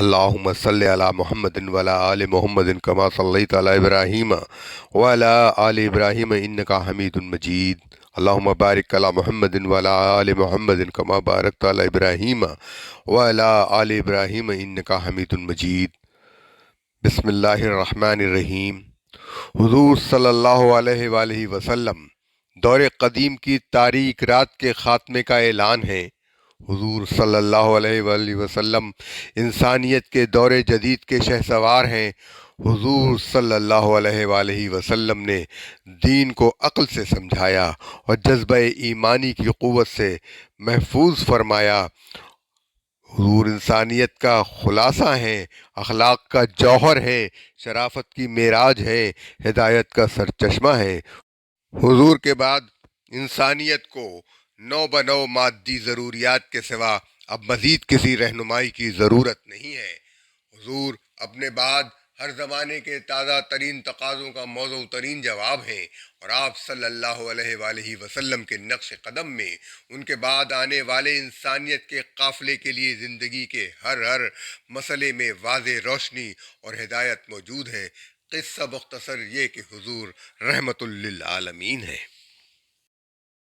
اللهم صل على محمد وعلى آل محمد كما صليت على إبراهيم وعلى آل إبراهيم إنك حميد مجيد اللهم بارك على محمد وعلى آل محمد كما باركت على إبراهيم وعلى آل إبراهيم إنك حميد مجيد بسم اللہ الرحمن الرحیم. حضور صلی اللہ علیہ وآلہ وسلم، دور قدیم کی تاریک رات کے خاتمے کا اعلان ہے حضور صلی اللہ علیہ وآلہ وسلم انسانیت کے دور جدید کے شہ سوار ہیں۔ حضور صلی اللہ علیہ وآلہ وسلم نے دین کو عقل سے سمجھایا اور جذبہ ایمانی کی قوت سے محفوظ فرمایا۔ حضور انسانیت کا خلاصہ ہیں، اخلاق کا جوہر ہے شرافت کی معراج ہے ہدایت کا سرچشمہ ہے حضور کے بعد انسانیت کو نو بنو مادی ضروریات کے سوا اب مزید کسی رہنمائی کی ضرورت نہیں ہے۔ حضور اپنے بعد ہر زمانے کے تازہ ترین تقاضوں کا موضوع ترین جواب ہیں اور آپ صلی اللہ علیہ وآلہ وسلم کے نقش قدم میں ان کے بعد آنے والے انسانیت کے قافلے کے لیے زندگی کے ہر ہر مسئلے میں واضح روشنی اور ہدایت موجود ہے۔ قصہ مختصر یہ کہ حضور رحمت للعالمین ہے۔